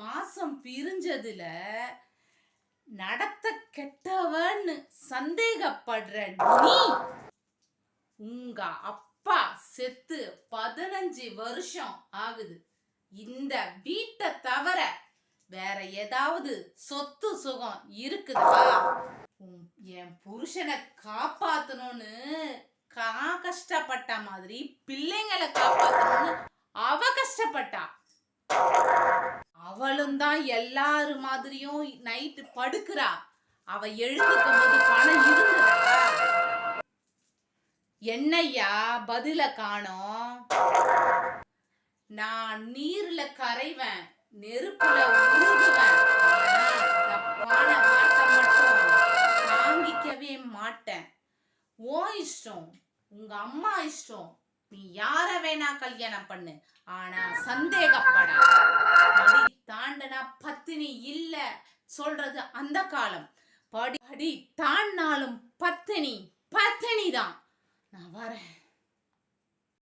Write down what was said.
மாதம் பிரிஞ்சதுல நடத்த கெட்டவன்னு சந்தேகப்படுற நீ உங்க அப்பா செத்து பதினஞ்சு வருஷம் ஆகுது. இந்த வீட்டை தவிர வேற ஏதாவது சொத்து சுகம் இருக்குதா? என் புருஷனை காப்பாத்தணும்னு கா கஷ்டப்பட்ட மாதிரி பிள்ளைங்களை காப்பாத்தணும்னு அவ கஷ்டப்பட்டா. தான் எல்லாரு மாதிரியும் நைட்டு படுக்கிறா. அவ எழுதுக்கும் போது பணம் இருந்ததா? என்னய்யா பதில காணோம்? நான் நீர்ல கரைவேன் நெருப்புல உருகுவேன். தப்பான வார்த்தை மட்டும் தாங்கிக்கவே மாட்டேன். ஓ இஷ்டம் உங்க அம்மா இஷ்டம். நீ யார வேணா கல்யாணம் பண்ணு. ஆனா சந்தேகப்படாத பத்தினி இல்ல சொல்றது அந்த காலம். படி படி நாளும் பத்தினி பத்தினி தான் நான் வரேன்.